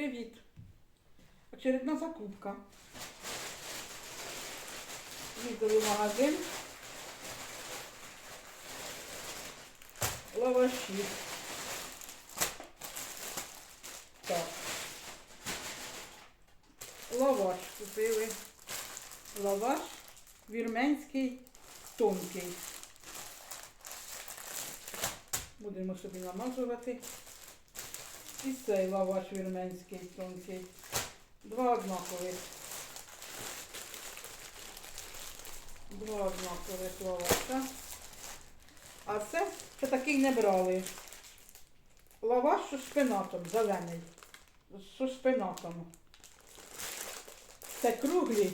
привіт! Очередна закупка. Їздили магазин. Лаваші. Так. Лаваш купили. Лаваш вірменський тонкий. Будемо собі намазувати. І цей лаваш вірменський тонкий. Два однакових. Два однакових лаваша. А це, це такий не брали. Лаваш з шпинатом, зелений. З шпинатом. Це круглі.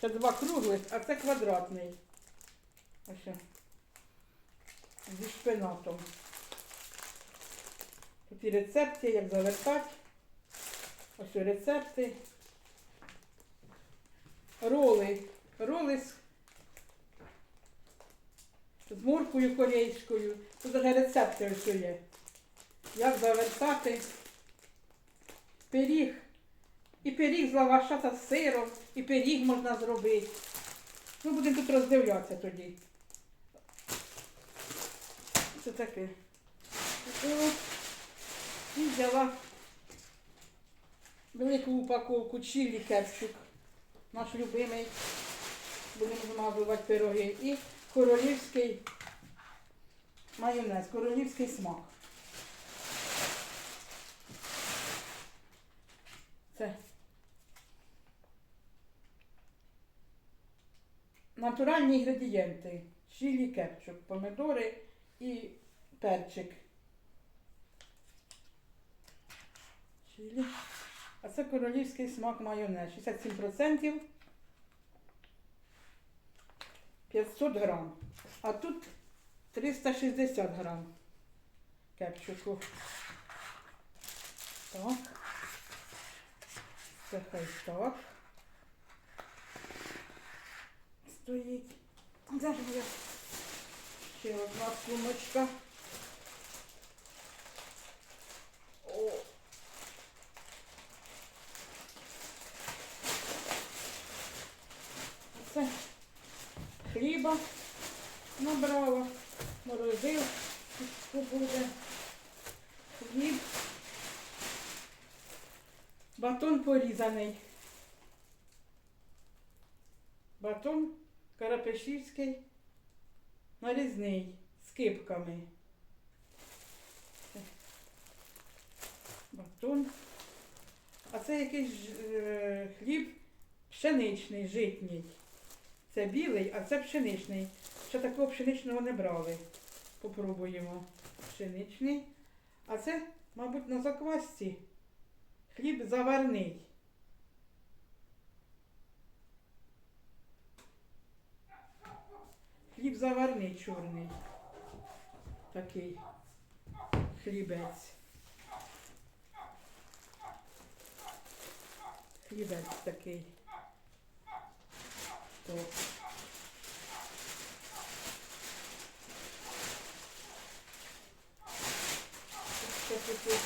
Це два круглих, а це квадратний. Ось. Зі шпинатом. Тут і рецепти, як завертати. Ось рецепти. Роли. Роли з, з моркою корейською. Тут навіть рецепти ось є. Як завертати пиріг. І пиріг з лаваша та з сиром, і пиріг можна зробити. Ми будемо тут роздивлятися тоді. Це таке. І взяла велику упаковку чилі кетчуп, наш любимий. Будемо змазувати пироги. І королівський майонез, королівський смак. Це натуральні інгредієнти. Чилі кетчуп, помидори і перчик. Чилі. А це королівський смак майонез. 67%. 500 грам. А тут 360 грам кетчупу. Так. Це хай так. Стоїть. Ж моя? Ще одна сумочка. О. Це хліба набрала, морозив, буде. Хліб. Батон порізаний. Батон карапешівський нарізний з кипками. Батон. А це якийсь е, хліб пшеничний, житній. Це білий, а це пшеничний. Ще такого пшеничного не брали. Попробуємо. Пшеничний. А це, мабуть, на заквасці. Хліб заварний. Хліб заварний чорний. Такий хлібець. Хлібець такий.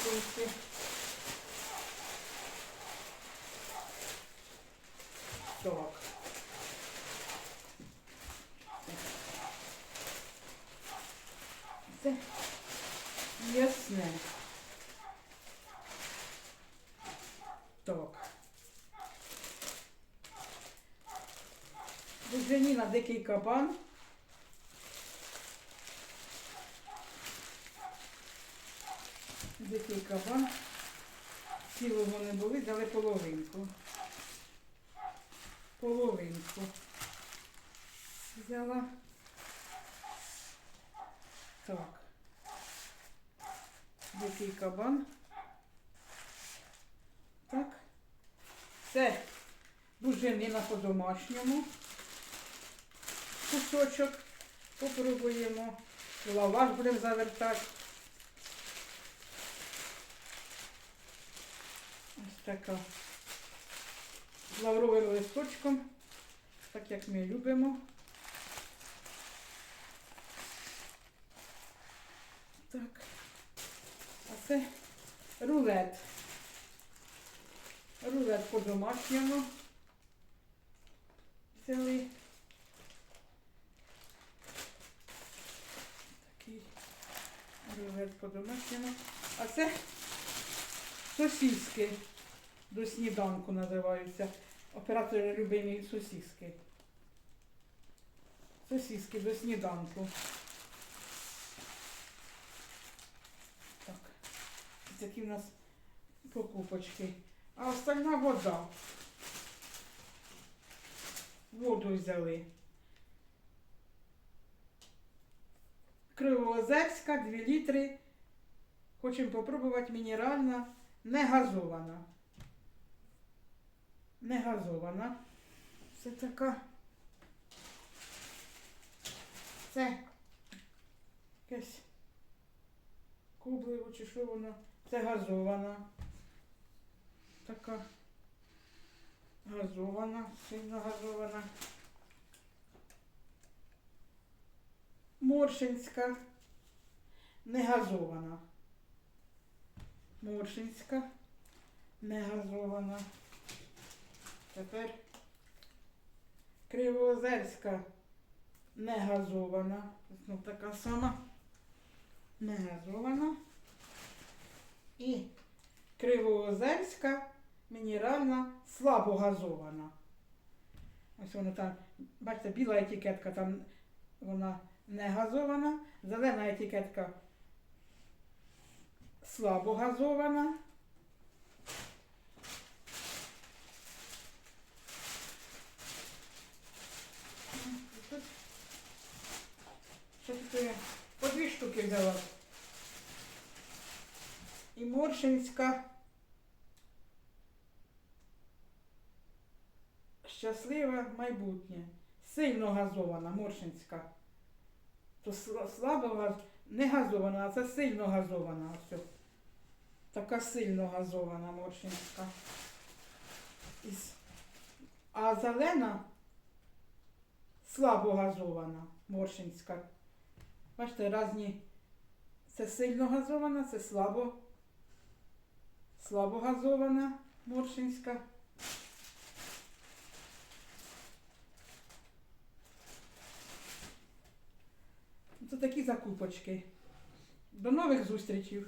Сумки. Так. Це ясне. Так. Буженіна дикий кабан. Дикий кабан. Цілого не були, дали половинку. Половинку. Взяла. Так. Дикий кабан. Так. Це буженина по-домашньому. Кусочок. Попробуємо. Лаваш будемо завертати. Ось така. З лавровим листочком. Так як ми любимо. Так. А це рулет. Рулет по-домашньому. Взяли. Такий рулет по-домашньому. А це сосиски до сніданку називаються. Оператори любимі сосиски. Сосиски до сніданку. Так. Такі в нас покупочки. А остальна вода. Воду взяли. Кривоозерська, 2 літри. Хочемо попробувати мінеральна, не газована. Не газована. Це така. Це якесь кубливо чи що воно. Це газована. Така газована, сильно газована. Моршинська. Не газована. Моршинська. Не газована. Тепер Кривоозерська не газована. Ну, така сама. Не газована. І Кривоозерська мінеральна слабогазована. Ось вона там, бачите, біла етикетка, там вона не газована, зелена етикетка слабогазована. Тут Що тут я по дві штуки взяла. І Моршинська. Щасливе майбутнє. Сильно газована, Моршинська. То сла- слабо не газована, а це сильно газована. Ось. Така сильно газована Моршинська. А зелена слабо газована Моршинська. Бачите, різні. Це сильно газована, це слабо. Слабо газована Моршинська. Це такі закупочки. До нових зустрічей!